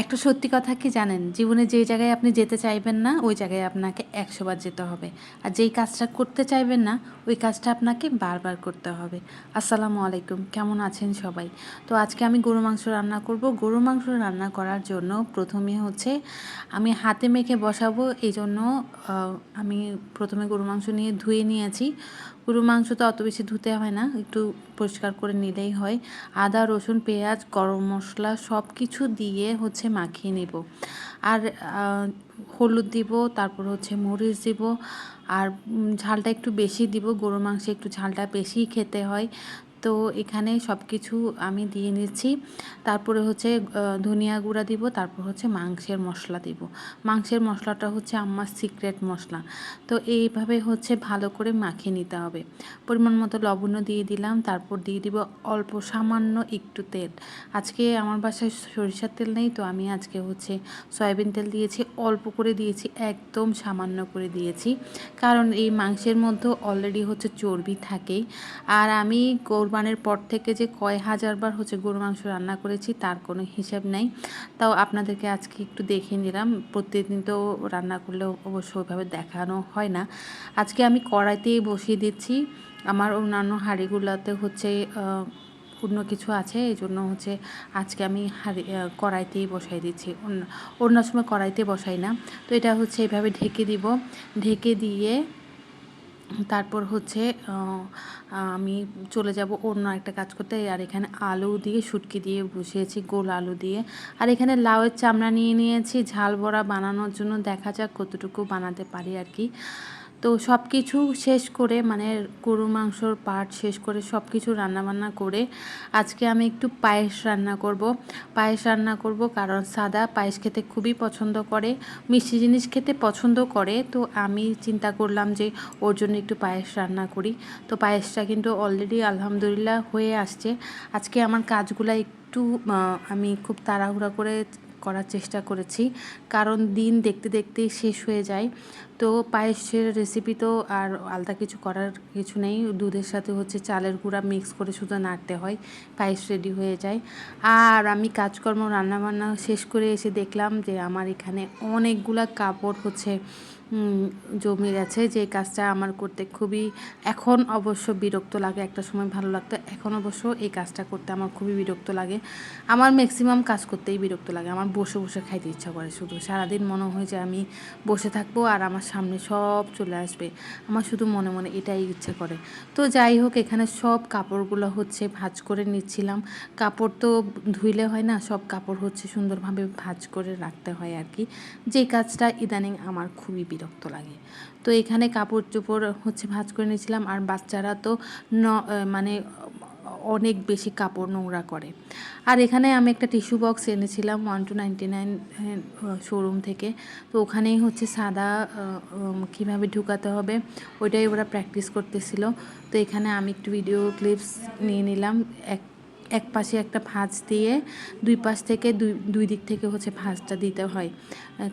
একটা সত্যি কথা কি জানেন? জীবনে যে জায়গায় আপনি যেতে চাইবেন না, ওই জায়গায় আপনাকে একশোবার যেতে হবে। আর যেই কাজটা করতে চাইবেন না, ওই কাজটা আপনাকে বারবার করতে হবে। আসসালামু আলাইকুম, কেমন আছেন সবাই? তো আজকে আমি গরু মাংস রান্না করব। গরু মাংস রান্না করার জন্য প্রথমে হচ্ছে আমি হাতে মেখে বসাবো। এই জন্য আমি প্রথমে গরু মাংস নিয়ে ধুয়ে নিয়েছি। গরু মাংস তো অত বেশি ধুতে হয় না, একটু পরিষ্কার করে নিলেই হয়। আদা, রসুন, পেঁয়াজ, গরম মশলা সব কিছু দিয়ে হচ্ছে মাখিয়ে নেব। আর হলুদ দিব, তারপর হচ্ছে মরিচ দিব, আর ঝালটা একটু বেশি দিব, গরুর মাংসে একটু ঝালটা বেশি খেতে হয়। তো এখানে সব কিছু আমি দিয়ে নিচ্ছি। তারপরে হচ্ছে ধনিয়া গুঁড়া দিব, তারপর হচ্ছে মাংসের মশলা দিব। মাংসের মশলাটা হচ্ছে আমার সিক্রেট মশলা। তো এইভাবে হচ্ছে ভালো করে মাখিয়ে নিতে হবে। পরিমাণ মতো লবণও দিয়ে দিলাম, তারপর দিয়ে দিব অল্প সামান্য একটু তেল। আজকে আমার বাসায় সরিষার তেল নেই, তো আমি আজকে হচ্ছে সয়াবিন তেল দিয়েছি। অল্প করে দিয়েছি, একদম সামান্য করে দিয়েছি। কারণ এই মাংসের মধ্যে অলরেডি হচ্ছে চর্বি থাকেই। আর আমি কোরবানের পর থেকে যে কয় হাজারবার হচ্ছে গরু মাংস রান্না করেছি, তার কোনো হিসাব নেই। তাও আপনাদেরকে আজকে একটু দেখিয়ে নিলাম। প্রতিদিন তো রান্না করলেও অবশ্য ওইভাবে দেখানো হয় না। আজকে আমি কড়াইতেই বসিয়ে দিচ্ছি। আমার অন্যান্য হাঁড়িগুলোতে হচ্ছে অন্য কিছু আছে, এই জন্য হচ্ছে আজকে আমি হাঁড়ি কড়াইতেই বসাই দিচ্ছি। অন্য অন্য সময় কড়াইতে বসাই না। তো এটা হচ্ছে এভাবে ঢেকে দিব। ঢেকে দিয়ে তারপর হচ্ছে আমি চলে যাব অন্য একটা কাজ করতে। আর এখানে আলু দিয়ে শুটকি দিয়ে বসিয়েছি, গোল আলু দিয়ে। আর এখানে লাউয়ের চামড়া নিয়ে নিয়েছি, ঝাল বড়া বানানোর জন্য দেখা যাক কতটুকু বানাতে পারি আর কি। তো সব কিছু শেষ করে মানে গরু মাংসর পার্ট শেষ করে সব কিছু রান্নাবান্না করে আজকে আমি একটু পায়েস রান্না করব। পায়েস রান্না করব কারণ সাদা পায়েস খেতে খুবই পছন্দ করে, মিষ্টি জিনিস খেতে পছন্দ করে। তো আমি চিন্তা করলাম যে ওর জন্য একটু পায়েস রান্না করি। তো পায়েসটা কিন্তু অলরেডি আলহামদুলিল্লাহ হয়ে আসছে। আজকে আমার কাজগুলো একটু আমি খুব তাড়াহুড়া করে করার চেষ্টা করেছি। কারণ দিন দেখতে দেখতে শেষ হয়ে যায়। তো পায়েসের রেসিপি তো আর আলাদা কিছু করার কিছু নেই। দুধের সাথে হচ্ছে চালের গুঁড়া মিক্স করে শুধু নাড়তে হয়। পায়েস রেডি হয়ে যায়। আর আমি কাজকর্ম, রান্নাবান্না শেষ করে এসে দেখলাম যে আমার এখানে অনেকগুলা কাপড় হচ্ছে জমে গেছে যে কাজটা আমার করতে খুবই, এখন অবশ্য বিরক্ত লাগে একটা সময় ভালো লাগতো, এখন অবশ্য এই কাজটা করতে আমার খুবই বিরক্ত লাগে। আমার ম্যাক্সিমাম কাজ করতেই বিরক্ত লাগে, আমার বসে বসে খাইতে ইচ্ছা করে শুধু। সারাদিন মনে হয় যে আমি বসে থাকব আর আমার সামনে সব চলে আসবে, আমার শুধু মনে মনে এটাই ইচ্ছা করে। তো যাই হোক, এখানে সব কাপড়গুলো হচ্ছে ভাঁজ করে নিচ্ছিলাম। কাপড় তো ধুইলে হয় না, সব কাপড় হচ্ছে সুন্দরভাবে ভাঁজ করে রাখতে হয় আর কি। যে কাজটা ইদানিং আমার খুবই বিরক্ত লাগে। তো এখানে কাপড় চোপড় হচ্ছে ভাঁজ করে নিয়েছিলাম আর বাচ্চারা তো ন মানে অনেক বেশি কাপড় নোংরা করে। আর এখানে আমি একটা টিস্যু বক্স এনেছিলাম one two ninety nine showroom থেকে। তো ওখানেই হচ্ছে সাদা কীভাবে ঢুকাতে হবে ওইটাই ওরা প্র্যাকটিস করতেছিল। তো এখানে আমি একটু ভিডিও ক্লিপস নিয়ে নিলাম। এক এক পাশে একটা ভাঁজ দিয়ে দুই পাশ থেকে দুই দুই দিক থেকে হচ্ছে ভাঁজটা দিতে হয়।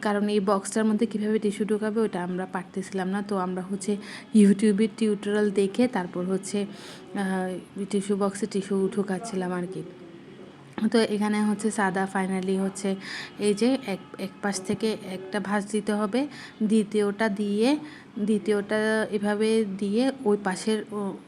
কারণ এই বক্সটার মধ্যে কীভাবে টিস্যু ঢোকাবে ওটা আমরা পারতেছিলাম না। তো আমরা হচ্ছে ইউটিউবের টিউটোরিয়াল দেখে তারপর হচ্ছে টিস্যু বক্সে টিস্যু ঢোকাচ্ছিলাম আর কি। তো এখানে হচ্ছে সাদা ফাইনালি হচ্ছে এই যে এক এক পাশ থেকে একটা ভাঁজ দিতে হবে। দ্বিতীয়টা দিয়ে, দ্বিতীয়টা এভাবে দিয়ে ওই পাশের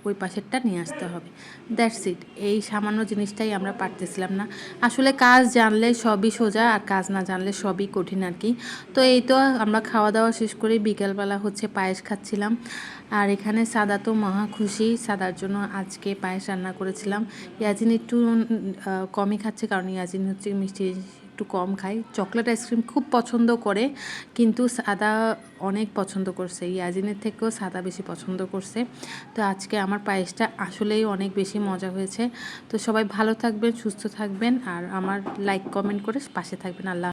ওই পাশেরটা নিয়ে আসতে হবে। দ্যাটস ইট এই সামান্য জিনিসটাই আমরা পারতেছিলাম না। আসলে কাজ জানলে সবই সোজা আর কাজ না জানলে সবই কঠিন আর কি। তো এই তো আমরা খাওয়া দাওয়া শেষ করে বিকালবেলা হচ্ছে পায়েস খাচ্ছিলাম। আর এখানে সাদা তো মহা খুশি। সাদার জন্য আজকে পায়েস রান্না করেছিলাম। ইয়াজিন একটু কমই খাচ্ছে কারণ ইয়াজিন হচ্ছে মিষ্টি একটু কম খাই চকলেট আইসক্রিম খুব পছন্দ করে, কিন্তু সাদা অনেক পছন্দ করছে। ইয়াজিনের থেকেও সাদা বেশি পছন্দ করছে। তো আজকে আমার পায়েসটা আসলেই অনেক বেশি মজা হয়েছে। তো সবাই ভালো থাকবেন, সুস্থ থাকবেন, আর আমার লাইক কমেন্ট করে পাশে থাকবেন। আল্লাহ